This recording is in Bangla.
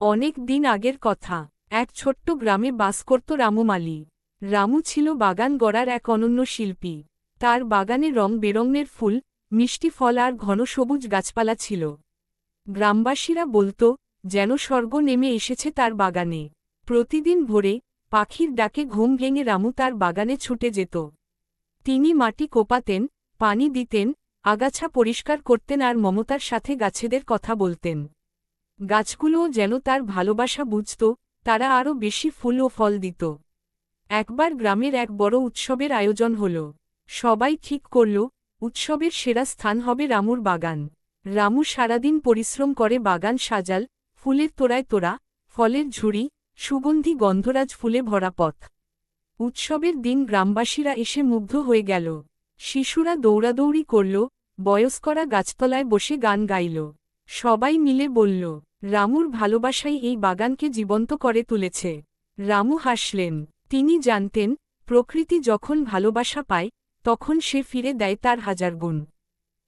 অনেক দিন আগের কথা। এক ছোট্ট গ্রামে বাস করত রামু মালি। রামু ছিল বাগান গড়ার এক অনন্য শিল্পী। তার বাগানে রং বেরঙের ফুল, মিষ্টি ফল আর ঘন সবুজ গাছপালা ছিল। গ্রামবাসীরা বলত, যেন স্বর্গ নেমে এসেছে তার বাগানে। প্রতিদিন ভোরে পাখির ডাকে ঘুম ভেঙে রামু তার বাগানে ছুটে যেত। তিনি মাটি কোপাতেন, পানি দিতেন, আগাছা পরিষ্কার করতেন আর মমতার সাথে গাছেদের কথা বলতেন। গাছগুলোও যেন তার ভালোবাসা বুঝত, তারা আরও বেশি ফুল ও ফল দিত। একবার গ্রামের এক বড় উৎসবের আয়োজন হল। সবাই ঠিক করল, উৎসবের সেরা স্থান হবে রামুর বাগান। রামু সারাদিন পরিশ্রম করে বাগান সাজাল, ফুলের তোড়ায় তোড়া, ফলের ঝুড়ি, সুগন্ধি গন্ধরাজ ফুলে ভরা পথ। উৎসবের দিন গ্রামবাসীরা এসে মুগ্ধ হয়ে গেল। শিশুরা দৌড়াদৌড়ি করল, বয়স্করা গাছতলায় বসে গান গাইল। সবাই মিলে বলল রামুর ভালোবাসাই এই বাগানকে জীবন্ত করে তুলেছে। রামু হাসলেন, তিনি জানতেন, প্রকৃতি যখন ভালোবাসা পায়, তখন সে ফিরে দেয় তার হাজার গুণ।